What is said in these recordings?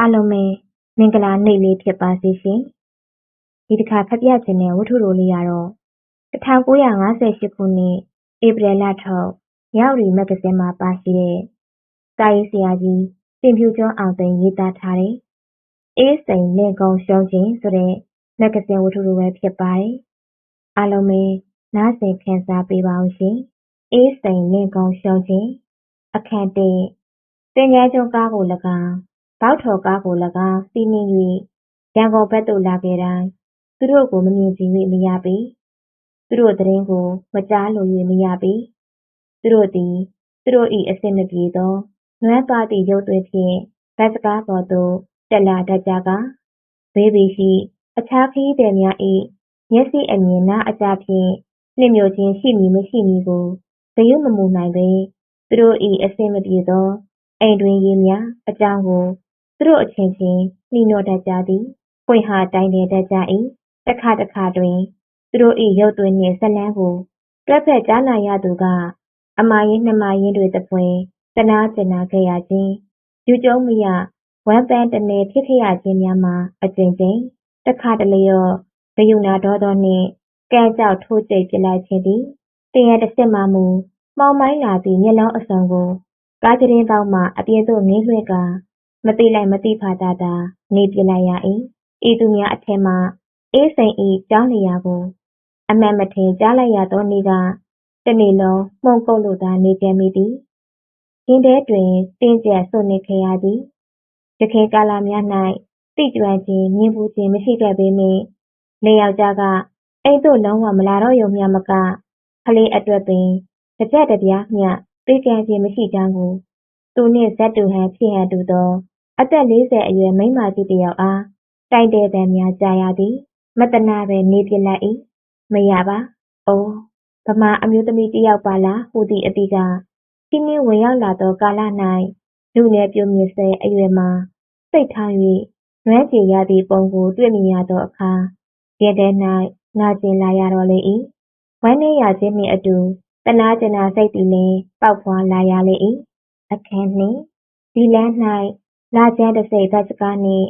အားလုံးပဲမင်္ဂလာနေ့လေးဖြစ်ပါစေရှင်။ဒီတစ်ခါဖတ်ပြခြင်းတဲ့ဝတ္ထုတိုလေးကတော့1958ခုနှစ်ဧပြီလထုတ်ရောက်ရီမဂ္ဂဇင်းမှာပါရှိတဲ့စာရေးဆရာကြီးတင်ဖြူကျော်အောင်သိန်းရေးသားထားတဲ့အေးစိန်လင့်ကုံရှုံးခြင်းဆိုတဲ့မဂ္ဂဇင်းဝတ္ထုတိုပဲဖြစ်ပါတယ်။အားလုံးပဲနားဆင်ခံစားပေးပါအောင်ရှင်။အေးစိန်လင့်ကုံရှုံးခြင်းအခန်း1တင်ငယ်ကျုံကားကို၎င်း ဘောက်ထော်ကားကို၎င်း စီးနင်း၍ရန်ကုန်ဘက်သို့ လာခဲ့တိုင်း သူတို့ကို မမြင်ချင်၍မရပေ။သူတို့သတင်းကို မကြားလို၍မရပေ။သူတို့သည် သူတို့၏အဆင်မပြေသော နွမ်းပါးသည့် ရုပ်သွင်းဖြင့် ဘတ်စ်ကားပေါ်သို့ တက်လာတတ်ကြကာ ဘေးပေရှိ အခြားခရီးသည်များ၏မျက်စိအမြင်နားအကြားဖြင့် နှစ်မြို့ခြင်း ရှိမည်မရှိမည်ကို ဂရုမမူနိုင်ဘဲ သူတို့၏အဆင်မပြေသော အိမ်တွင်းရေးများ အကြောင်းကို သူတို့အချင်းချင်းနှီးနှောတတ်ကြသည်။ပွင့်ဟာတိုင်တည်တတ်ကြ၏။တခါတခါတွင် သူတို့၏ရုပ်သွင်းနှင့်ဇာတ်လမ်းကိုတွဲဖက်ကြားနာရသူက အမှာရင်းနှစ်မှာရင်းတွေသဖွယ်သနားကြင်နာခဲ့ရခြင်း၊ယူကျုံးမရဝမ်းပန်းတနယ်ဖြစ်ခဲ့ရခြင်းများမှာအကြိမ်ကြိမ်၊တခါတလေတော့ဂရုဏာဒေါသောနှင့်ကမ်းကျောက်ထိုးကျိတ်ပစ်လိုက်ခြင်းသည်တရံတဆင့်မှမူမှောင်မိုင်းလာသည့်မျက်လုံးအစုံကိုကားပြတင်းပေါက်မှအပြင်သို့ငေးလွှဲကာ မသိလိုက်မသိဖာသာသာနေပစ်လိုက်ရ၏။ဤသူများအထက်မှအေးစိန်၏ကြောင်းလျာကို အမှန်မထင်ကြားလိုက်ရသောနေ့ကတနေ့လုံးမှုန်ကုတ်လို့သာနေခဲ့မိသည်။ရင်ထဲတွင်တင်းကျပ်ဆွနေခဲ့ရသည်။ယခင်ကာလများ၌သိကျွမ်းခြင်းမြင်ဘူးခြင်းမရှိခဲ့ပေမယ့်နေယောက်ျားကအိမ်သို့လုံးဝမလာတော့ယုံမျှမကကလေးအတွက်ပင်တစ်ပြက်တစ်ပြားမျှပေးကမ်းခြင်းမရှိကြောင်းကို သူနှင့်ဇက်တူဟန်ဖြစ်ဟန်တူသော အသက်၄၀အရွယ်မိန်းမကြီးတစ်ယောက်အား တိုင်တည်သံများကြားရသည်။မသနားဘဲနေပစ်လိုက်၏။မရပါ။အိုးဗမာအမျိုးသမီးတစ်ယောက်ပါလားဟူသည့်အသိကဖြည်းဖြည်းဝင်ရောက်လာသောကာလ၌လူငယ်ပျိုမြင်ဆဲအရွယ်မှာ စိတ်ထား၍နွမ်းကျင်ရသည့်ပုံကို တွေ့မြင်ရသောအခါ ရင်ထဲ၌နာကျင်လာရတော့လေ၏။ဝမ်းနည်းရခြင်းနှင့်အတူ သနားကျင်နာစိတ်သည်လည်း ပေါက်ဖွားလာရလေ၏။ အခန်း၂ဒီလမ်း၌လာကြမ်းတဆိပ်ဘတ်စ်ကားနှင့်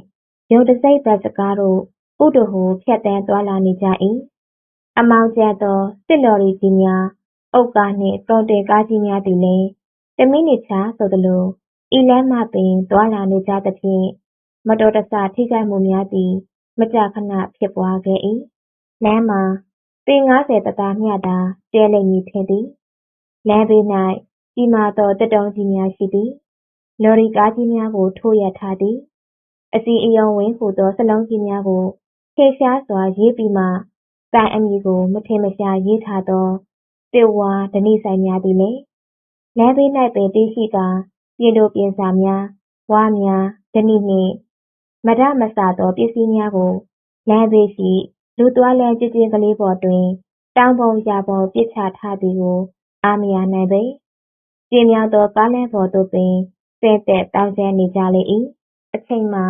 ရုံတဆိပ်ဘတ်စ်ကားတို့ဥတုဟို ဖြတ်သန်းသွားလာနေကြ၏။အမောင်ကျသော စစ်လော်ရီကြီးများ၊အုတ်ကားနှင့်ကုန်တင်ကားကြီးများသည်လည်း တစ်မိနစ်ခြားဆိုသလို ဤလမ်းမှပင် သွားလာနေကြသဖြင့် မတော်တဆ ထိခိုက်မှုများသည် မကြာခဏ ဖြစ်ပွားခဲ့၏။လမ်းမှာ ပေ ၅၀သာသာမျှသာ ကျဲလိမ့်မည်ထင်သည်။လမ်းဘေး၌ ကြီးမားသောသစ်တုံးကြီးများရှိသည်လော်ရီကားကြီးများကို ထိုးရပ်ထားသည်။အစီးအရုံးဝင်းဟူသောစာလုံးကြီးများကိုထင်ရှားစွာရေးပြီးမှဆိုင်အမည်ကိုမထင်မရှားရေးထားသောသစ်ဝါးဓနိဆိုင်များသည်လည်းလမ်းဘေး၌ပင်တည်ရှိကာပြင်တိုပြင်စာများ၊ဝါးများ၊ဓနိနှင့်မထမစသောပစ္စည်းများကိုလမ်းဘေးရှိလူသွားလမ်းကျဉ်းကျဉ်းကလေးပေါ်တွင်တောင်ပုံရာပုံပစ်ချထားသည်ကိုအားမရနိုင်ပေ။ ကျဉ်းမြောင်းသောကားလမ်းပေါ်သို့ပင်ဆင်းသက်သောင်းကျန်းနေကြလေ၏။အချိန်မှာ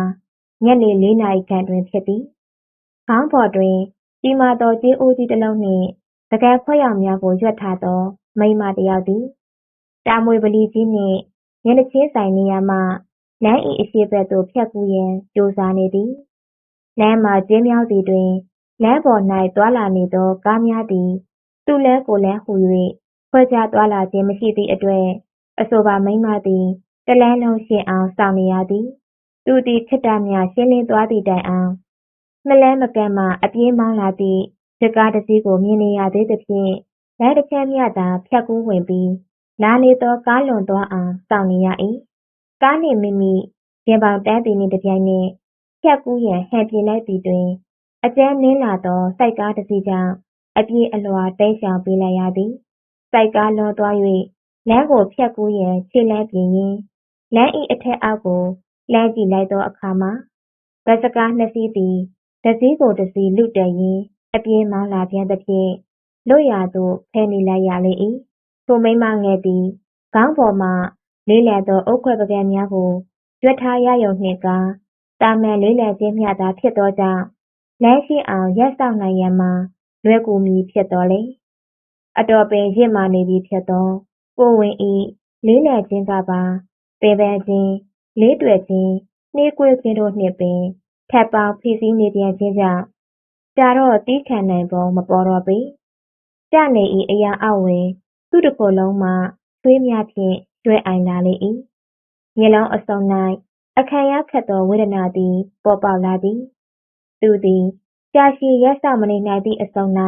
ညနေလေးနာရီခန့်တွင်ဖြစ်သည်။ခေါင်းပေါ်တွင်ကြီးမားသောကြေးအိုးကြီးတစ်လုံးနှင့်ပုဂံခွက်ရောင်များကိုရွက်ထားသောမိန်းမတစ်ယောက်သည်တာမွေဗလီကြီးနှင့်မျက်နှာချင်းဆိုင်နေရာမှလမ်း၏အရှေ့ဘက်သို့ဖြတ်ကူးရန်ကြိုးစားနေသည်။လမ်းမှာကျဉ်းမြောင်းသည်တွင်လမ်းပေါ်၌သွားလာနေသောကားများသည်သူ့လမ်းကိုယ်လမ်းဟူ၍ ခွဲခြားသွားလာခြင်းမရှိသည့်အတွက် အဆိုပါမိန်းမသည်တလမ်းလုံးရှင်းအောင် စောင့်နေရသည်။သူသည် ခေတ္တမျှ ရှင်းလင်းသွားသည့်တိုင်အောင် မလှမ်းမကမ်းမှ အပြေးမောင်းလာသည့်ရကားတစ်စီးကို မြင်နေရသေးသဖြင့် လမ်းတစ်ချမ်းမျှသာ ဖြတ်ကူးဝင်ပြီး လာနေသောကားလွန်သွားအောင် စောင့်နေရ၏။ကားနှင့်မိမိ ရင်ပေါင်တန်းသည်နှင့်တပြိုင်နက် ဖြတ်ကူးရန် ဟန်ပြင်လိုက်သည်တွင် အကြမ်းနင်းလာသော ဆိုက်ကားတစ်စီးကြောင့် အပြေးအလွှာ တိမ်းရှောင်ပေးလိုက်ရသည်။ ဆိုက်ကားလွန်သွား၍လမ်းကိုဖြတ်ကူးရန် ခြေလှမ်းပြင်ရင်း လမ်း၏အထက်အောက်ကို လှမ်းကြည့်လိုက်သောအခါမှာ ဘတ်စ်ကားနှစ်စီးသည် တစ်စီးကိုတစ်စီး လုတက်ရင်း အပြေးမောင်းလာပြန်သဖြင့် လွတ်ရာသို့ ဖယ်နေလိုက်ရလေ၏။ထိုမိန်းမငယ်သည် ခေါင်းပေါ်မှလေးလံသော အုတ်ခွက်ပန်းကန်များကို ရွက်ထားရရုံနှင့်ကား သာမန်လေးလံခြင်းမျှသာ ဖြစ်သောကြောင့် လမ်းရှင်းအောင် ရပ်စောင့်နိုင်ရန်မှာ လွယ်ကူမည် ဖြစ်သော်လည်း အတော်ပင်ရင့်မာနေပြီဖြစ်သော ကိုယ်ဝန်၏လေးလံခြင်းကပါ ပင်ပန်းခြင်း၊လေးတွယ်ခြင်း နှေးကွေးခြင်းတို့နှင့်ပင် ထပ်ပေါင်းဖိစီးနေပြန်ခြင်းကြောင့် ကြာတော့တီးခံနိုင်ပုံ မပေါ်တော့ပေ။ကျနေ၏အရာအောက်ဝင် သူ့တစ်ကိုယ်လုံးမှသွေးများဖြင့်ကျွဲအိုင်လာလေ၏။မျက်လုံးအစုံ၌အခံရခက်သောဝေဒနာသည် ပေါ်ပေါက်လာသည်။သူသည် ကြာရှည်ရပ်စောင့်မနေနိုင်သည့်အစုံ၌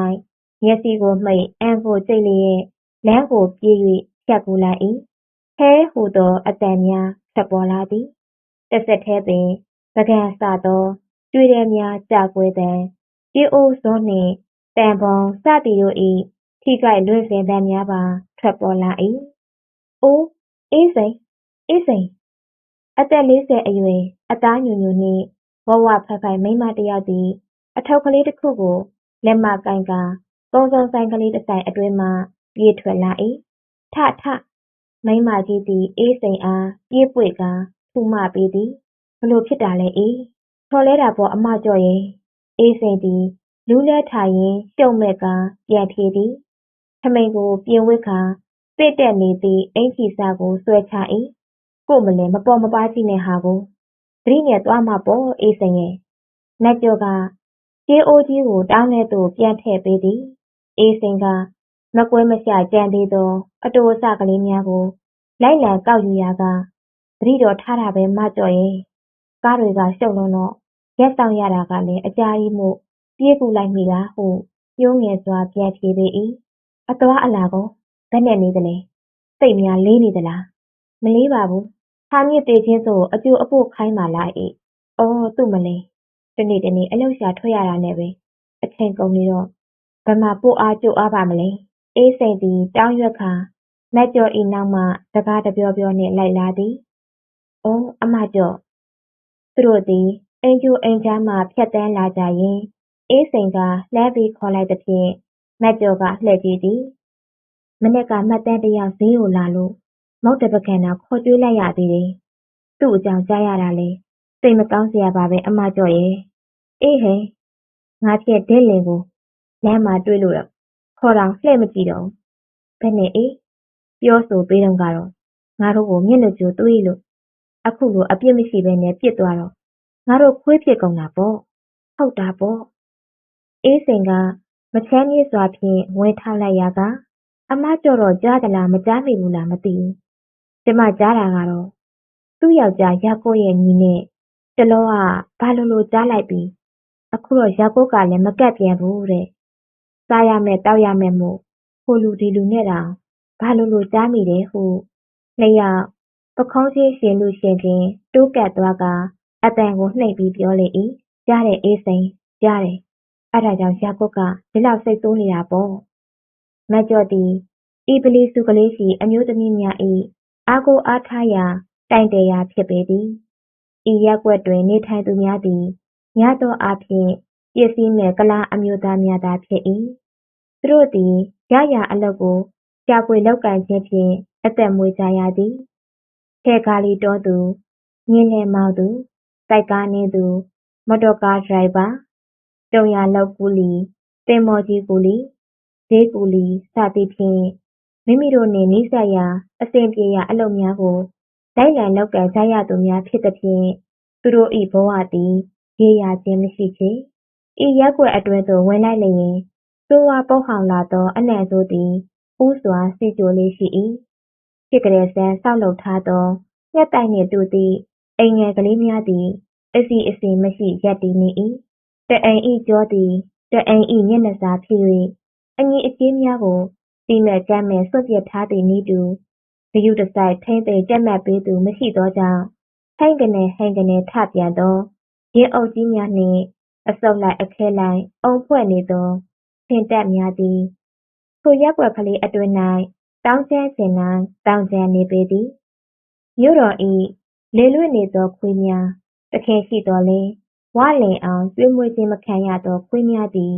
မျက်စိကိုမှိတ်အံ့ကိုကြိတ်လျက်လမ်းကိုပြေး၍ဖြတ်ကူးလိုက်၏။ဟဲဟူသောအသံများထွက်ပေါ်လာသည်။တဆက်တည်းပင်ပုကန်စသောကြွေးထဲများကျကွဲသံ၊ကြေးအိုးစွန်းနှင့်သံဗုံစသည်တို့၏ထိခိုက်လွင့်စဉ်သံများပါ ထွက်ပေါ်လာ၏။အိုးအေးစိန်အေးစိန်အသက်လေးဆယ်အရွယ်အသားညိုညိုနှင့်ဝဝဖိုင်ဖိုင်မိန်းမတစ်ယောက်သည် အထုပ်ကလေးတစ်ခုကိုလက်မကိုင်ကာ ကုန်စုံဆိုင်ကလေးတစ်ဆိုင်အတွင်းမှ ပြေးထွက်လာ၏။ထထ မိန်းမကြီးသည် အေးစိန်အား ပြေးပွေကာ ဖူးမပေးသည်။ဘလို့ဖြစ်တာလဲအေး။ထော်လဲတာပေါ့အမကျော့ရဲ့။အေးစိန်သည် လူးလဲထားရင်းရှုံမဲ့ကာ ပြန်ဖြေသည်။ထမိန်ကို ပြင်ဝစ်ကာသင့်တက်နေသည့် အင်္ကျီစကို ဆွဲချ၏။ကို့မလဲမပေါ်မပါးကြီးနဲ့ဟာကို သတိနဲ့သွားမှာပေါ့ အေးစိန်ရဲ့။နတ်ကျော်ကကြေးအိုးကြီးကို တောင်းထဲသို့ ပြန်ထည့်ပေးသည်။ အေးစိန်က မကွဲမပြားကျန်သေးသော အတိုအစကလေးများကို လိုက်လံကောက်ယူရာက သတိတော့ထားတာပဲ မကျော့ရဲ့။ကားတွေက ရှုပ်လွန်းတော့ ရပ်စောင့်ရတာကလည်း အကြာကြီးမို့ ပြေးကူးလိုက်မိတာဟုညှိုးငယ်စွာ ပြန်ဖြေပေ၏။အသွားအလာကော ဘယ်နဲ့နေသလဲ။သိပ်များလေးနေသလား။မလေးပါဘူး။ဟာမြစ်သေခြင်းဆိုအကြိုအပို့ခိုင်းပါလားအေ။အော် သူ့မလေး။တနေ့တနေ့ အလုပ်ရှာထွက်ရတာနဲ့ပဲ အချိန်ကုန်နေတော့ ဘယ်မှာပို့အားကြိုအားပါမလဲ။အေးစိန်သည် တောင်းရွက်ခါနတ်ကျော်၏နောက်မှစကားတပြောပြောနှင့် လိုက်လာသည်။အော်အမကျော်။သူတို့သည် အိမ်ကြိုအိမ်ကြားမှ ဖြတ်သန်းလာကြရင်း အေးစိန်က လှမ်းပြီးခေါ်လိုက်သဖြင့် နတ်ကျော်က လှည့်ကြည့်သည်။မနက်က မှတ်တမ်းတစ်ယောက် ဈေးကိုလာလို့ မုန့်တပကံတောင် ခေါ်ကျွေးလိုက်ရသေးတယ်။သူ့အကြောင်းကြားရတာလည်း စိတ်မကောင်းစရာပါပဲ အမကျော်ရဲ့။အေးဟယ်။ငါဖြင့် ဒင်းလင်ကို လမ်းမှာတွေ့လို့ခေါ်တောင်လှည့်မကြည့်တော့ဘူး။ဘယ်နဲ့အေး။ပြောဆိုပေးတုန်းကတော့ငါတို့ကိုမျက်နှာကြိုသွေးလို့အခုလိုအပြစ်မရှိဘဲနဲ့ပစ်သွားတော့ငါတို့ခွေးဖြစ်ကုန်တာပေါ့။ဟုတ်တာပေါ့။အေးစိန်ကမချမ်းမြေ့စွာဖြင့်ဝင်ထောက်လိုက်ရာကအမကျော်တော့ကြားသလားမကြားမိဘူးလားမသိဘူး။ကျမကြားတာကတော့သူ့ယောက်ျားရာကိုရဲ့ညီနဲ့တလောကဘာလို့လို့ကြားလိုက်ပြီးအခုတော့ရာကိုကလည်းမကတ်ပြန်ဘူးတဲ့။ စားရမယ်တောက်ရမယ်မို့ဟိုလူဒီလူနဲ့တောင်ဘာလို့လို့ကြားမိတယ်ဟုနှစ်ယောက်ပခုံးချင်းရှင်လူရှင်ချင်းတိုးကပ်သွားကအတန်ကိုနှိပ်ပြီးပြောလေ၏။ကြားတယ်အေးစိန်ကြားတယ်။အဲ့ဒါကြောင့်ရာကိုကဒီလောက်စိတ်ဆိုးနေတာပေါ့။မကျော်သည်ဤပလီစုကလေးရှိအမျိုးသမီးများ၏အားကိုအားထားရာတိုင်တယ်ရာဖြစ်ပေသည်။ဤရက်ွက်တွင်နေထိုင်သူများသည်ညသောအားဖြင့်ပစ္စည်းနှင့်ကလားအမျိုးသားများသာဖြစ်၏။ သူတို့သည် ရရာအလုပ်ကို ရှာဖွေလုပ်ကိုင်ခြင်းဖြင့် အသက်မွေးကြရသည်။ထဲကားလီတောသူ၊ညင်းလဲမောင်းသူ၊တိုက်ကားနင်းသူ၊မော်တော်ကားဒရိုင်ဘာ၊တုံရာလုပ်ကူးလီ၊သင်္ဘောကြီးကူးလီ၊ဈေးကူးလီ စသည်ဖြင့် မိမိတို့နှင့်နီးစပ်ရာ အဆင်ပြေရာအလုပ်များကို လိုက်လံလုပ်ကိုင်ကြရသူများဖြစ်သဖြင့် သူတို့၏ဘဝသည် ရေရာခြင်းမရှိချေ။ဤရပ်ကွက်အတွင်းသို့ ဝင်လိုက်လျင် ဆိုးဝါးပုပ်ဟောင်လာသော အနံ့ဆိုးသည်ဦးစွာစီးကျိုလေ့ရှိ၏။ဖြစ်ကလေးစမ်းဆောက်လုပ်ထားသော ငှက်သိုက်နှင့်တူသည့် အိမ်ငယ်ကလေးများသည် အစီအစဉ်မရှိ ရပ်တည်နေ၏။တအိမ်၏ကြောသည်တအိမ်၏မျက်နှာစာဖြစ်၍အညီအကျေးများကို စီမံကမ်းမဲ့စွန့်ပစ်ထားသည်နည်းတူ ဂရုတစိုက် ထိန်းသိမ်းကြပ်မတ်ပေးသူ မရှိသောကြောင့် ဟိမ့်ကနဲ့ဟိမ့်ကနဲ့ထပြန်သောရင်းအုပ်ကြီးများနှင့် အစုပ်လိုက်အခဲလိုက် အုံဖွဲ့နေသော ဆင်တပ်များသည် ထိုရပ်ကွက်ကလေးအတွင်း၌တောင်းကျမ်းစဉ်၌တောင်းကျမ်းနေပေသည်မြို့တော်၏လေလွင့်နေသောခွေးများတခင်ရှိတော်လဲဝလင်အောင်ကျွေးမွေးခြင်းမခံရသောခွေးများသည်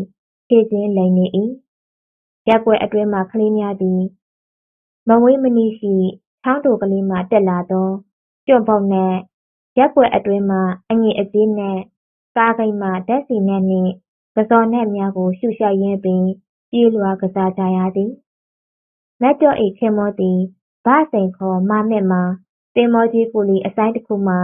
ခြေချင်းလိမ်နေ၏ရက်ွက်အတွင်းမှကလေးများသည် မဝေးမနီးရှိ ချောင်းတိုကလေးမှတက်လာသော ကျွန့်ပုတ်နှင့်ရက်ွက်အတွင်းမှအငြိအကျေးနှင့်ကားဂိတ်မှဓာတ်ဆီနတ်နှင့် ကဇော်နတ်များကို ရှုရှိုက်ရင်းပင် ပြေးလွှာကစားကြရသည်နတ်ကျော့၏ခင်မောသည်ဗစိန်ခေါ်မာမစ်မှာ သင်္ဘောကြီးကူလီအဆိုင်တစ်ခုမှ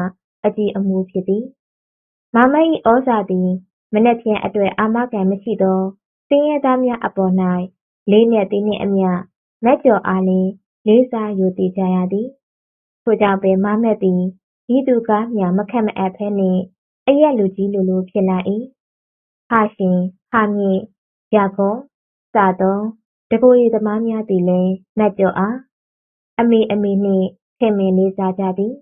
အကြည်အမူဖြစ်သည်။မာမတ်၏ဩဇာသည် မနက်ဖြန်အတွက် အာမခံမရှိသော ဆင်းရဲသားများအပေါ်၌လေးနက်သည်နှင့်အမျှနတ်ကျော်အားလည်း လေးစားရိုသေကြရသည်။ထို့ကြောင့်ပင်မားမတ်သည်ဤသူကမျှ မခန့်မအပ်ဘဲနှင့် အရက်လူကြီးလိုလို ဖြစ်လာ၏။ ဟာရှင်၊ဟာမြင့်၊ယာခေါ်စသောတကိုယ်ရေသမားများသည်လည်း နတ်ကျော်အား အမေအမေနှင့် ထင်မြင်လေးစားကြသည်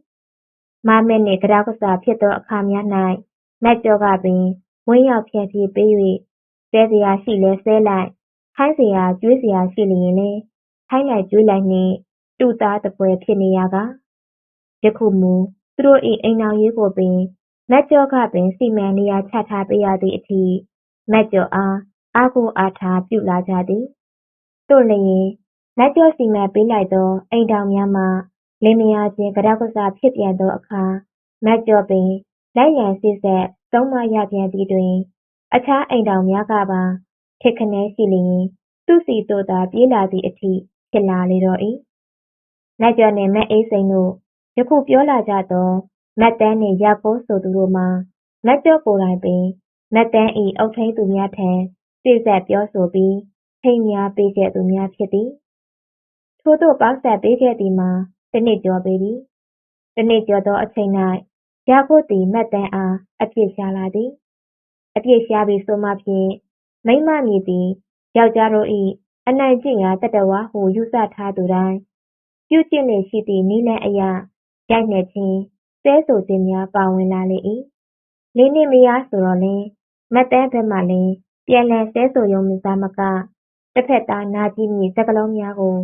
။မားမတ်နှင့် ကတောက်ကစားဖြစ်သောအခါများ၌နတ်ကျော်ကပင် ဝင်းရောက်ဖျန်ဖြေပေး၍ဆဲစရာရှိလည်းဆဲလိုက်၊ခိုင်းစရာကျွေးစရာရှိလျှင်လည်း ခိုင်းလိုက်ကျွေးလိုက်နှင့် တူသားသဖွယ်ဖြစ်နေရာက ယခုမူ သူတို့၏အိမ်ထောင်ရေးကိုပင် နတ်ကျောကပင် စီမံနေရာချထားပေးရသည်အထိနတ်ကျောအား အားကိုးအားထားပြုလာကြသည်။သို့လျှင်နတ်ကျောစီမံပေးလိုက်သော အိမ်ထောင်များမှလင်မယားချင်းကတောက်ကစားဖြစ်ပြန်သောအခါနတ်ကျောပင်လိုက်လံစေ့စပ်ဆုံးမရပြန်သည်တွင် အခြားအိမ်ထောင်များကပါခေတ်ခနဲရှိလျင်သူ့ဆီသို့သာပြေးလာသည်အထိဖြစ်လာလေတော့၏။နတ်ကျော်နှင့်မအေးစိန်တို့ယခုပြောလာကြသော နတ်သန်းနှင့်ယာကိုဆိုသူတို့မှာ နတ်ကျော်ကိုယ်တိုင်ပင် နတ်သန်း၏အုပ်ထိန်းသူများထံ စေ့စပ်ပြောဆိုပြီး ထိမ်းမြားပေးခဲ့သူများဖြစ်သည်။ထိုသို့ ပေါင်းစပ်ပေးခဲ့သည်မှာ တစ်နှစ်ကျော်ပေပြီ။တစ်နှစ်ကျော်သောအချိန်၌ယာကိုသည်မတ်သန်းအား အပြစ်ရှာလာသည်။အပြစ်ရှာပြီဆိုမှဖြင့် မိန်းမမည်သည် ယောက်ျားတို့၏အနိုင်ကျင့်ရာသတ္တဝါဟု ယူဆထားသူတိုင်း ပြုကျင့်လေ့ရှိသည့် နည်းလမ်းအရ ရိုက်နှက်ခြင်း၊ ဆဲဆိုခြင်းများ ပါဝင်လာလေ၏။လေးနှစ်မယားဆိုတော့လည်းမတ်သန်းဘက်မှလည်း ပြန်လှန်ဆဲဆိုရုံသာမကတစ်ဖက်သား နာကျည်းမည့်စကားလုံးများကို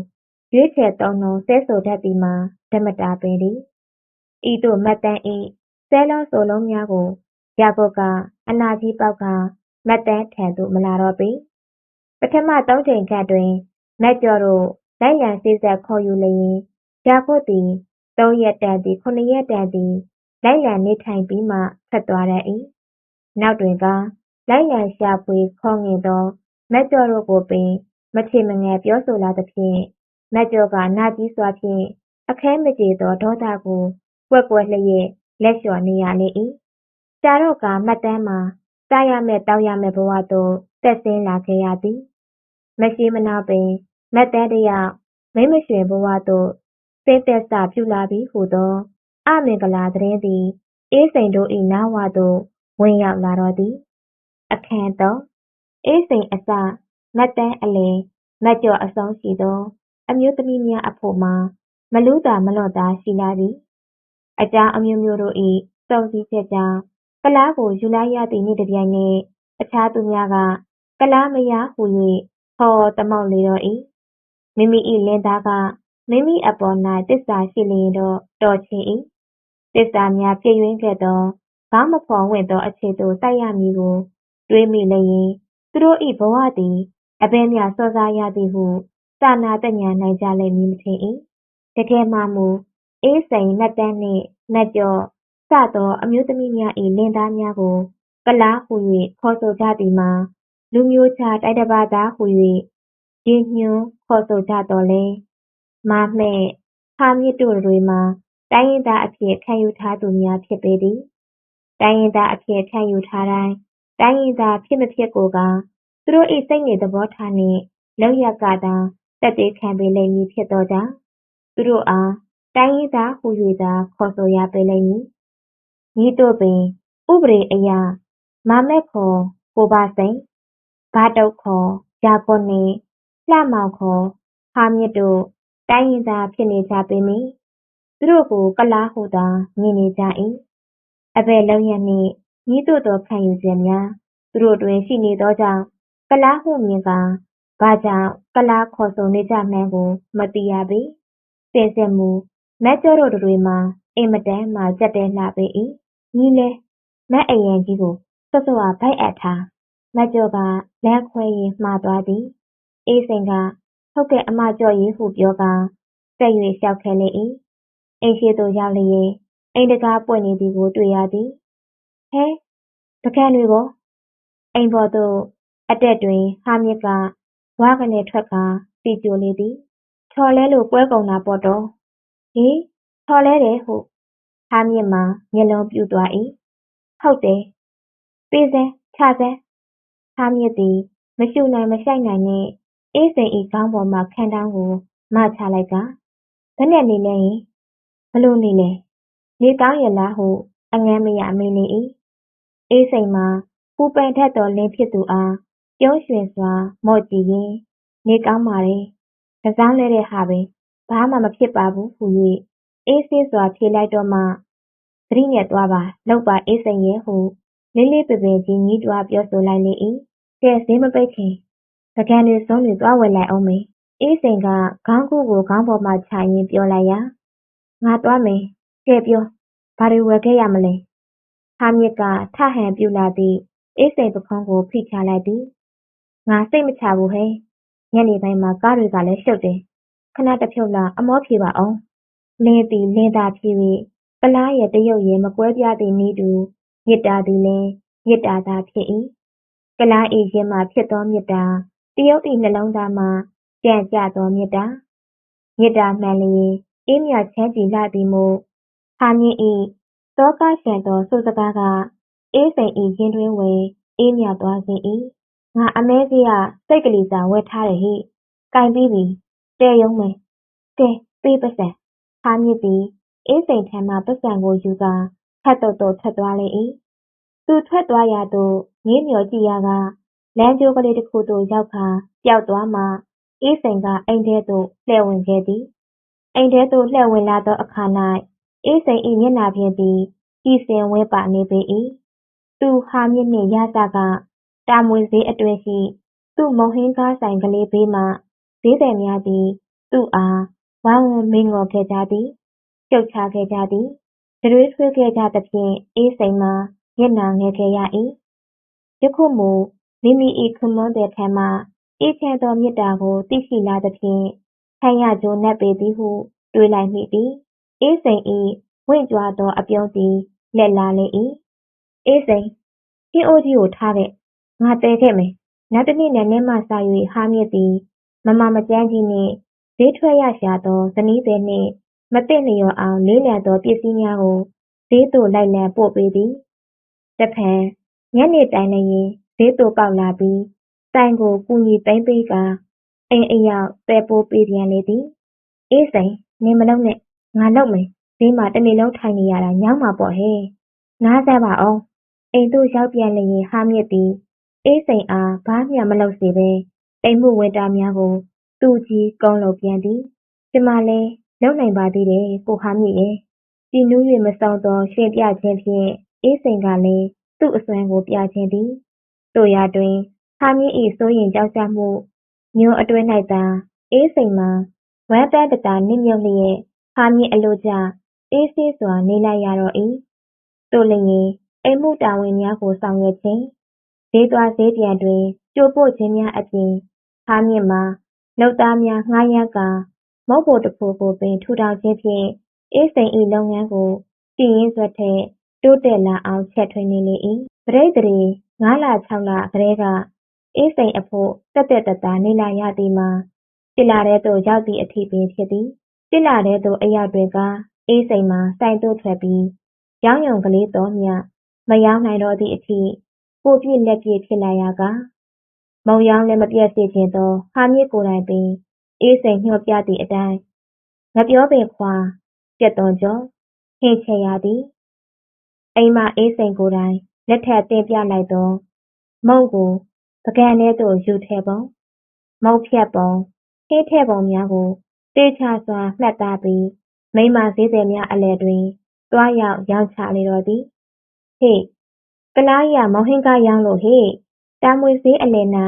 ရွေးချယ်သုံးနှုန်း ဆဲဆိုတတ်သည်မှာ ဓမ္မတာပင်သည်။ဤသို့မတ်သန်း၏ဆဲလုံးဆိုလုံးများကို ယာကုပ်က အနာကြီးပေါက်ကာမတ်သန်းထံသို့ မလာတော့ပေ။ပထမသုံးကြိမ်ခန့်တွင် နတ်ကျော်တို့ လိုက်လံစေ့စပ်ခေါ်ယူလျှင် ယာကုပ်သည် သုံးရက်တန်သည်ခုနှစ်ရက်တန်သည် လိုက်လံနေထိုင်ပြီးမှ ထွက်သွားတတ်၏။နောက်တွင်ကား လိုက်လံရှာဖွေခေါ်ငင်သောနတ်ကျော်တို့ကိုပင်မချေမငယ်ပြောဆိုလာသဖြင့်နတ်ကျော်က နာကျည်းစွာဖြင့် အခဲမကြေသောဒေါသကို ကွက်ကွက်လျက် လက်လျှော်နေရလေ၏။ကြာတော့ကာမတ်သန်းမှာ စားရမယ့် သောက်ရမယ့်ဘဝသို့ တက်ဆင်းလာခဲ့ရသည်။မရှိမနှောင်ပင်မတ်သန်းတစ်ယောက် မိန်းမရွှင်ဘဝသို့ ဆင်းသက်စပြုလာပြီဟူသော အမင်္ဂလာသတင်းသည် အေးစိန်တို့၏နားဝသို့ ဝင်ရောက်လာတော့သည်။အခန်း၃အေးစိန်အစမတ်သန်းအလယ်မတ်ကျော်အဆုံးရှိသော အမျိုးသမီးများအဖို့မှာ မလူးသာမလွန်သာ ရှိလာသည်။အကြောင်းအမျိုးမျိုးတို့၏စုံစည်းချက်ကြောင့် ကုလားကို ယူလိုက်ရသည်နှင့်တပြိုင်နက် အခြားသူများက ကုလားမယားဟူ၍ခေါ်ဝေါ်သမုတ်လေတော့၏။မိမိ၏လင်သားက မိမိအပေါ်၌သစ္စာရှိလျှင်တော့ တော်ချေ၏။သစ္စာများပြည့်ယွင်းခဲ့သော ခေါင်းမဖော်ဝံ့သော အခြေသို့ ဆိုက်ရမည်ကို တွေးမိလျှင် သူတို့၏ဘဝသည် အဘယ်မျှ စောစားရသည်ဟု စာနာသက်ညှာနိုင်ကြလိမ့်မည်မထင်၏။တကယ်မှာမူ အေးစိန်၊နတ်သန်းနှင့် နတ်ကျော့စသော အမျိုးသမီးများ၏လင်သားများကို ကုလားဟူ၍ခေါ်ဆိုကြသည်မှာ လူမျိုးခြား တိုင်းတစ်ပါးသားဟူ၍ရည်ညွှန်းခေါ်ဆိုကြသော်လည်း မားမှည့်၊ဖားမြစ်တို့တွေမှာ တိုင်းရင်းသားအဖြစ် ခံယူထားသူများ ဖြစ်ပေသည်။တိုင်းရင်းသားအဖြစ် ခံယူထားတိုင်း တိုင်းရင်းသား ဖြစ်မဖြစ်ကိုကားသူတို့၏စိတ်နေသဘောထားနှင့် လုပ်ရပ်ကသာ သက်သေခံပေလိမ့်မည်ဖြစ်သောကြောင့် သူတို့အား တိုင်းရင်းသားဟူ၍သာ ခေါ်ဆိုရပေလိမ့်မည်။မည်သို့ပင် ဥပဒေအရ မာမက်ခေါ် ကိုဘစိန်၊ဘတုတ်ခေါ်ယာကွက်နှင့် လှမောင်ခေါ်ဖားမြစ်တို့ တိုင်းရင်းသားဖြစ်နေကြပေမယ့်သူတို့ကို ကုလားဟုသာမြင်နေကြ၏။အဘယ်လုပ်ရပ်နှင့် မည်သို့သောခံယူချက်များ သူတို့တွင်ရှိနေသောကြောင့် ကုလားဟုမြင်ကာ ဘာကြောင့် ကုလားခေါ်ဆိုနေကြမှန်းကို မသိရပေ။စင်စစ်မူမတ်ကျော့တို့တတွေမှာ အင်မတန်မှ ကျက်တဲလှပေ၏။ညီလည်းမတ်အရံကြီးကို စောစောက ဗိုက်အပ်ထား။မတ်ကျော့ကလမ်းခွဲရင်းမှားသွားသည်။အေးစိန်က ဟုတ်ကဲ့အမကျော့ရေဟုပြောကာဆက်၍လျှောက်ခဲ့လေ၏။အိမ်ရှေ့သို့ရောက်လျင်အိမ်တံခါးပွင့်နေသည်ကိုတွေ့ရသည်။ဟဲပုကန်တွေကော။အိမ်ပေါ်သို့အတက်တွင်ဟာမြစ်ကဝါးကနေထွက်ကာဆီကြိုလေသည်။ထော်လဲလို့ပွဲကုန်တာပေါ့တော့။ဟေးထော်လဲတယ်ဟုဟဟာမြင့်မှာမျက်လုံးပြူသွား၏ဟုတ်တယ်ပေးစဲချစဲဟာမြင့်သည်မရှူနိုင်မဆိုင်နိုင်နဲ့ အေးစိန်ဤခေါင်းပေါ်မှ ခန်းတောင်းကို မချလိုက်ကဘယ်နဲ့နေလဲရင်ဘလို့နေလဲနေကောင်းရလားဟု အငမ်းမရမေးနေ၏အေးစိန်မှာပူပန်ထက်သောလင်းဖြစ်သူအားပြုံးရွှင်စွာ မော့ကြည့်ရင်နေကောင်းပါတယ်ကစားလဲတဲ့ဟာပဲဘာမှမဖြစ်ပါဘူးဟု၍အေးဆေးစွာဖြေလိုက်တော့မှသတိနဲ့သွားပါလောက်ပါအေးစိန်ရဲ့ဟုလေးလေးပပင်ကြီးညီးတွားပြောဆိုလိုက်လေ၏ကဲဈေးမပိတ်ခင် ပကံတွေစုံးတွေ သွားဝယ်လိုက်အောင်မေအေးစိန်က ခေါင်းကူကို ခေါင်းပေါ်မှာခြိုင်ရင်းပြောလိုက်ရာငါသွားမယ်ကဲပြောဘာတွေဝယ်ခဲ့ရမလဲဟာမြစ်ကထဟန်ပြူလာသည့်အေးစိန်ပခုံးကိုဖိချလိုက်သည်ငါစိတ်မချဘူးဟဲ့ညနေပိုင်းမှာကားတွေကလည်းရှုပ်တယ်ခဏတစ်ဖြုတ်လာအမောဖြေပါအောင်လင်းသည်လင်းသာဖြေ၍ပလားရဲ့တရုတ်ရဲ့မကွဲပြားသည့်နည်းတူမေတ္တာသည်လည်းမေတ္တာသာဖြစ်၏ကလားဤရင်မှဖြစ်သောမေတ္တာ တရုတ်ဤနှလုံးသားမှကြံ့ကြသောမေတ္တာမေတ္တာမှန်လျင်အေးမြချမ်းကြည်လှသည်မို့ဟာမြင့်ဤသောကရှံသောဆိုစကားကအေးစိန်ဤရင်တွင်ဝင်အေးမြသွားစေ၏ငါအမဲကြီးကစိတ်ကလေးစာဝယ်ထားတယ်ဟိကင်ပြီးပြီတဲယုံမယ်ကဲပေးပစံဟာမြင့်သည်အေးစိန်ထံမှပစံကိုယူကာခတ်တုတ်တုတ်ထွက်သွားလေ၏သူထွက်သွားရာသို့ငေးမျောကြည့်ရာက လမ်းကျိုးကလေးတစ်ခုသို့ရောက်ခါပျောက်သွားမှ အေးစိန်က အိမ်ထဲသို့ လှည့်ဝင်ခဲ့သည် အိမ်ထဲသို့ လှည့်ဝင်လာသောအခါ၌အေးစိန်၏မျက်နှာပြင်သည် ကြည်စင်ဝဲပါနေပေ၏သူဟာမြင့်နှင့်ရစက တာမွေဈေးအတွဲရှိ သူ့မုံဟင်းကားဆိုင်ကလေးဘေးမှ ဈေးသည်များသည် သူ့အား ဝိုင်းဝန်းမင်းငေါ်ခဲ့ကြသည်ကျုပ်ချခဲ့ကြသည်တရွေးထွေးခဲ့ကြသဖြင့် အေးစိန်မှာ မျက်နှာငယ်ခဲ့ရ၏ယခုမူ မိမိ၏ခင်မွန်းသည်ထံမှ အေးချမ်းသောမေတ္တာကို သိရှိလာသဖြင့်ခံရကြိုးနပ်ပေသည်ဟု တွေးလိုက်မိသည် အေးစိန်၏ဝင့်ကြွားသောအပြုံးသည် လက်လာလေ၏အေးစိန် ဟင်းအိုးကြီးကို ထားခဲ့ ငါတဲခဲ့မယ် နောက်တစ်နေ့နဲ့နေ့မှစ၍ဟာမြစ်သည် မမမကျန်းကြီးနှင့် ဈေးထွက်ရရှာသော ဇနီးသည်နှင့် မသိလျော်အောင် လေးလံသောပစ္စည်းများကို ဈေးသို့လိုက်လံပို့ပေးသည်တဖန် ညနေတိုင်လျင် ဈေးသို့ပေါက်လာပြီးတိုင်ကို ကူညီသိမ့်ပေးကာ အိမ်အရောက်ပဲပိုးပေးပြန်လေသည် အေးစိန်နေမလုံးနဲ့ ငါလုပ်မယ် ဈေးမှာတနေ့လုံး ထိုင်နေရတာ ညောင်းမှာပေါ့ဟဲ့နားစပါအောင်အိမ်သို့ ရောက်ပြန်လျင် ဟာမြစ်သည် အေးစိန်အား ဘာမျှမလုပ်စေဘဲ အိမ်မှုဝန်တာများကို သူ့ကြီးကုန်းလုပ်ပြန်သည် ကျမလည်း လုပ်နိုင်ပါသေးတယ် ကိုဟာမြစ်ရဲ့ကြည်နူး၍မဆောင်သောရှင်ပြခြင်းဖြင့် အေးစိန်ကလည်း သူ့အစွမ်းကို ပြခြင်းသည် တို့ရာတွင် ခါမြင့်၏စိုးရိမ်ကြောင့်ကြမှု၊ညွှန်းအတွင်း၌သာ အေးစိမ္မာ ဝမ်းပန်းတသာနစ်မြုပ်လျက် ခါမြင့်အလိုကျ အေးဆေးစွာ နေလိုက်ရတော့၏။သို့လျှင် အိမ်မှုတာဝန်များကို ဆောင်ရွက်ခြင်း၊ဈေးသွားဈေးပြန်တွင် ကြိုပို့ခြင်းများအပြင် ခါမြင့်မှာ လုပ်သားများငှားရမ်းကာ မုန့်ဖိုတစ်ဖိုကိုပင် ထူထောင်ခြင်းဖြင့် အေးစိန်၏လုပ်ငန်းကို ရှိရင်းစွက်ထက် တိုးတက်လာအောင် ချဲ့ထွင်နေလေ၏။ပဋိသန္ဓေ 5လ6လကတည်းကအေးစိမ်အဖို့တက်တက်တတာနေလာရသည်မှာတစ်လာတဲ့သို့ရောက်သည့်အထိပင်ဖြစ်သည်တစ်လာတဲ့သို့အရောက်တွေကအေးစိမ်မှာစိုက်တို့ထွက်ပြီးရောင်းရုံကလေးတော်မြမရောင်းနိုင်တော့သည့်အထိကိုပြည့်လက်ပြည့်ဖြစ်လာရကမုံရောင်းလည်းမပြတ်စေခြင်းသောဟာမြစ်ကိုယ်တိုင်ပင်အေးစိမ်ညှော့ပြသည့်အတိုင်းမပြောပင်ခွာပြက်တော်ကျော်ဟင်ချေရသည်အိမ်မအေးစိမ်ကိုယ်တိုင် လက်ထက်တင်ပြလိုက်သော မုံကို ပကံထဲသို့ ယူထည့်ပုံ မုံဖြတ်ပုံ ဟင်းထည့်ပုံများကိုတေချာစွာ မှတ်သားပြီး မိမဈေးသည်များအလယ်တွင်တွားရောက် ရောင်းချလေတော့သည် ဟေ့ကလားရမောင်ဟင်းကားရောင်းလို့ဟေ့ တာမွေဈေးအလယ်၌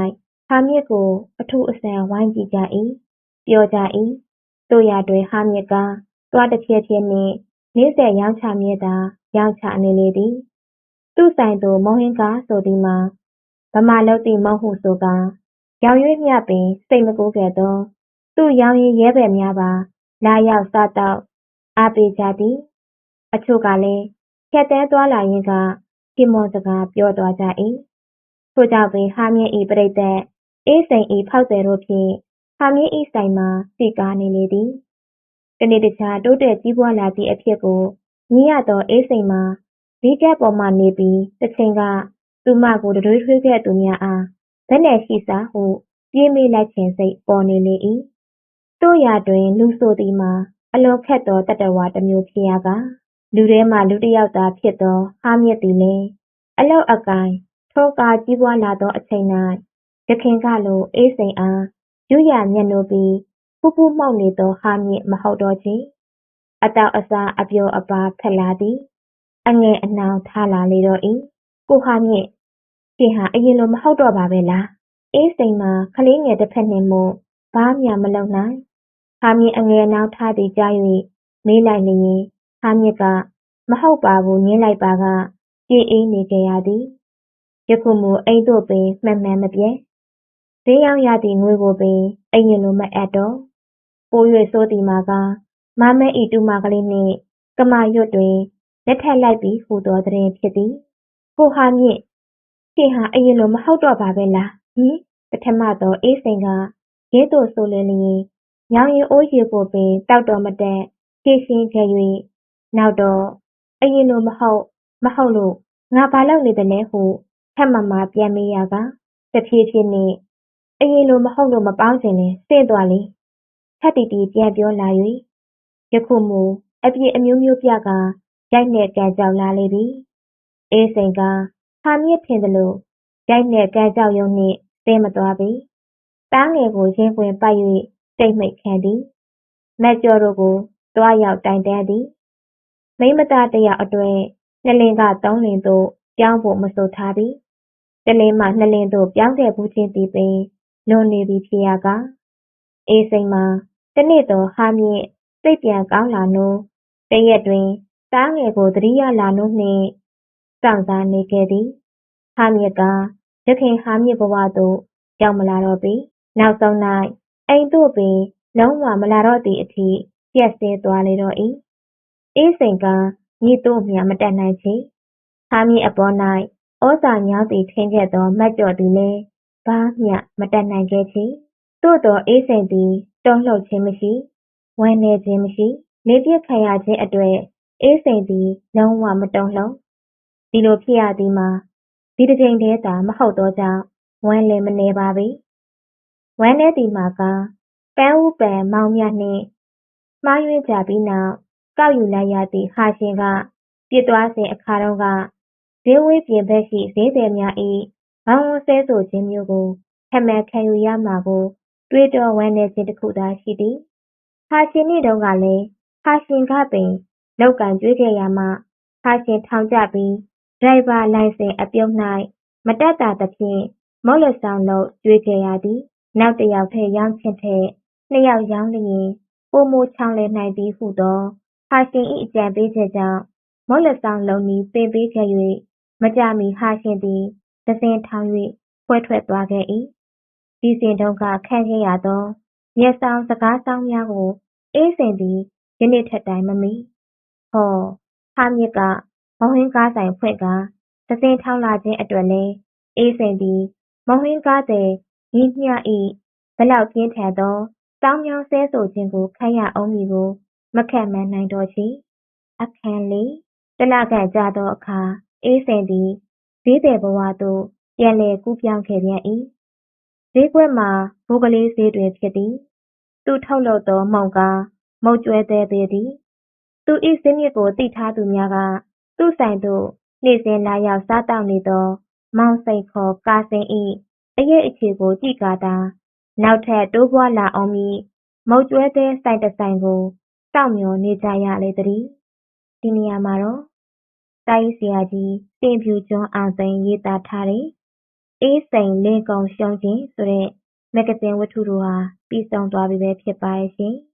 ဟာမြစ်ကို အထူးအဆန် ဝိုင်းကြည့်ကြ၏ပြောကြ၏တို့ရတွင် ဟာမြစ်ကားတွားတစ်ဖြည်းဖြည်းနှင့် နေ့ဆက်ရောင်းချမြဲသာ ရောင်းချနေလေသည် သူ့ဆိုင်သို့မုံဟင်းကားဆိုသည်မှာဗမာလုပ်သည့်မုံဟုဆိုကာရောင်ရွေးမျှပင်စိတ်မကူးခဲ့သော သူ့ရောင်ရည်ရဲဘက်များပါလာရောက်စားတောက်အားပေးကြသည်အချို့ကလည်းဖြတ်တန်းသွားလာရင်းကခင်မွန်စကားပြောသွားကြ၏ထို့ကြောင့်ပင်ဟာမြင့်ဤပြိတ္တအေးစိန်ဤဖောက်တယ်တို့ဖြင့်ဟာမြင့်ဤဆိုင်မှာစီကားနေလေသည်တနေ့တခြားတိုးတက်ကြီးပွားလာသည့်အဖြစ်ကိုညီရသောအေးစိန်မှာ ဘီးကပ်ပေါ်မှနေပြီး တစ်ချိန်က သူမကိုတတွေးထွေးခဲ့သူများအားဘယ်နဲ့ရှိစားဟု ပြေးမိလိုက်ခြင်းစိတ် ပေါ်နေလေ၏တို့ရာတွင် လူဆိုသည်မှာ အလွန်ခက်သောတတဝါတစ်မျိုးဖြစ်ရကလူထဲမှလူတစ်ယောက်သာဖြစ်သော ဟာမြစ်သည်လည်း အလောက်အကိုင်ထုံးကားကြီးပွားလာသောအချိန်၌ရခင်ကလို အေးစိန်အား ရွရမျက်နှိုးပြီး ဖူးဖူးမှောက်နေသော ဟာမြစ် မဟုတ်တော့ချေအတောက်အစား အပျော်အပါဖက်လာသည် အငယ်အနှောင်ထားလာလေတော့၏ကိုဟာမြင့်ရှင်ဟာအရင်လိုမဟုတ်တော့ပါပဲလားအေးစိန်မှာကလေးငယ်တစ်ဖက်နှင့်မို့ဘာမှမလုပ်နိုင်ဟာမြင့်အငယ်အနှောင်ထားသည်ကြား၍မေးလိုက်လျင်ဟာမြင့်ကမဟုတ်ပါဘူးငင်းလိုက်ပါကပြေးအေးနေကြရသည်ယခုမူအိမ်တို့ပင်မှန်မှန်မပြဲဈေးရောက်ရသည့်ငွေကိုပင်အရင်လိုမအပ်တော့ပို၍ဆိုသည်မှာကမမဲဤတူမကလေးနှင့်ကမာရွတ်တွင် လက်ထက်လိုက်ပြီးဟူသောသတင်းဖြစ်သည်ကိုဟာမြင့်ရှင်ဟာအရင်လိုမဟုတ်တော့ပါပဲလားဟင်ပထမတော့အေးစိန်ကရဲတို့ဆိုလင်းလျင်ညောင်ရင်အိုးရေကိုပင်တောက်တော်မတက်ဖြည့်ရှင်းခဲ့၍နောက်တော့အရင်လိုမဟုတ်မဟုတ်လို့ငါဘာလုပ်နေတယ်လဲဟုထပ်မမပြန်မေးရကတဖြည်းဖြည်းနဲ့အရင်လိုမဟုတ်လို့မပေါင်းစင်နဲ့စင့်သွားလေထပ်တီတီပြန်ပြောလာ၍ယခုမူအပြည့်အမျိုးမျိုးပြက ရိုက်နဲ့ကန်ကြောက်လာလေပြီအေးစိန်ကဟာမြစ်ထင်တယ်လို့ရိုက်နဲ့ကန်ကြောက်ရုံနှင့်သဲမသွားပြီတားငယ်ကိုရင်ခွင်ပိုက်၍တိတ်မိတ်ခံသည်မက်ကျော်တို့ကိုတွားရောက်တိုင်တန်းသည်မိမသားတယောက်အတွက်နှစ်လင်းကသုံးလင်းသို့ပြောင်းဖို့မဆိုထားသည်တလင်းမှနှစ်လင်းသို့ပြောင်းခဲ့ဘူးချင်းသည်ပင်လွန်နေပြီဖြစ်ရကအေးစိန်မှာတနေ့တော့ဟာမြင့်စိတ်ပြန်ကောင်းလာနိုးတရက်တွင် တားငယ်ကိုသတိရလာနိုးနှင့်စောင့်စားနေခဲ့သည်ဟာမြင့်ကရခင်ဟာမြင့်ဘဝသို့ရောက်မလာတော့ပေနောက်ဆုံး၌အိမ်သို့ပင်လုံးဝမလာတော့သည့်အထိပြက်စဲသွားလေတော့၏အေးစိန်ကညီတို့မြမတက်နိုင်ချေဟာမြင့်အပေါ်၌ဩဇာညောင်းသည်ထင်ခဲ့သောမတ်ကျော်သည်လည်းဘာမျှမတက်နိုင်ခဲ့ချေသို့တော်အေးစိန်သည်တုံ့လှုပ်ခြင်းမရှိဝမ်းနည်းခြင်းမရှိလေပြစ်ခံရခြင်းအတွက် အေးစိန်သည် လုံးဝမတုံ့လှုပ် ဒီလိုဖြစ်ရသည်မှာ ဒီတစ်ချိန်တည်းသာ မဟုတ်သောကြောင့် ဝမ်းလည်း မနေပါပြီဝမ်းနေသည်မှာကပန်းဦးပန်မောင်မြနှင့် မှားယွင်းကြပြီးနောက် ကောက်ယူလိုက်ရသည့် ဟာရှင်ကပြစ်သွားစဉ်အခါတုန်းက ဈေးဝေးပြင်ဘက်ရှိ ဈေးသည်များ၏ဘောင်းဝဆဲဆိုခြင်းမျိုးကိုထမံခံယူရမှာကို တွေးတောဝမ်းနေခြင်းတစ်ခုသာရှိသည် ဟာရှင်နေ့တုန်းကလည်း ဟာရှင်ကပင် လောက်ကံကျွေးခဲ့ရမှဟာရှင်ထောင်ကြပြီး ဒရိုင်ဘာလိုင်စင်အပြုံး၌မတက်တာသဖြင့် မော့လက်ဆောင်လုပ် ကျွေးခဲ့ရသည် နောက်တစ်ယောက်ထဲ ရောင်းခြင်းထက် နှစ်ယောက်ရောင်းလျင် ပိုမိုချောင်လည်နိုင်သည်ဟုသောဟာရှင်၏အကြံပေးချက်ကြောင့် မော့လက်ဆောင်လုပ်နည်း သင်ပေးခဲ့၍မကြာမီဟာရှင်သည် တံစဉ်ထောင်၍ပွဲထွက်သွားခဲ့၏ဒီစဉ်တုန်းက ခံခဲ့ရသော မျက်စောင်းစကားစောင်းများကိုအေးစိန်သည် ယနေ့ထက်တိုင် မမီ ဟောဟာမြစ်ကမုံဟင်းကားဆိုင်ဖွင့်ကာတံစဉ်ထောင်လာခြင်းအတွက်လည်း အေးစိန်သည်မုံဟင်းကားသည်ညီမျှ၏ဘလောက်ပြင်းထန်သော စောင်းမြောင်းဆဲဆိုခြင်းကို ခံရဦးမည်ကို မခန့်မှန်းနိုင်တော့ချေ အခန်းလေးတလခန့်ကြာသောအခါ အေးစိန်သည် ဈေးသည်ဘဝသို့ ပြန်လည်ကူးပြောင်းခဲ့ပြန်၏ဈေးကွက်မှာဘိုးကလေးဈေးတွင်ဖြစ်သည် သူထုတ်လုပ်သော မုံကား မုတ်ကျွဲသေးပေသည် သူ၏ဇင်းမြစ်ကိုသိထားသူများက သူ့ဆိုင်သို့ နေ့စဉ်လာရောက်စားတောက်နေသော မောင်စိန်ခေါ် ကာစင်၏အရေးအခြေကို ကြည့်ကာသာ နောက်ထပ် တိုးပွားလာအောင်မည်မုတ်ကျွဲသေးဆိုင်တဆိုင်ကို စောင့်မျှော်နေကြရလေသည်ဒီနေရာမှာတော့တိုင်းဆရာကြီး တင်ဖြူကျွန်းအောင်သိန်း ရေးသားထားတဲ့ အေးစိန်လင်းကုံရှုံးခြင်းဆိုတဲ့ မဂ္ဂဇင်းဝတ္ထုတို့ဟာ ပြီးဆုံးသွားပြီပဲ ဖြစ်ပါရဲ့ရှင်။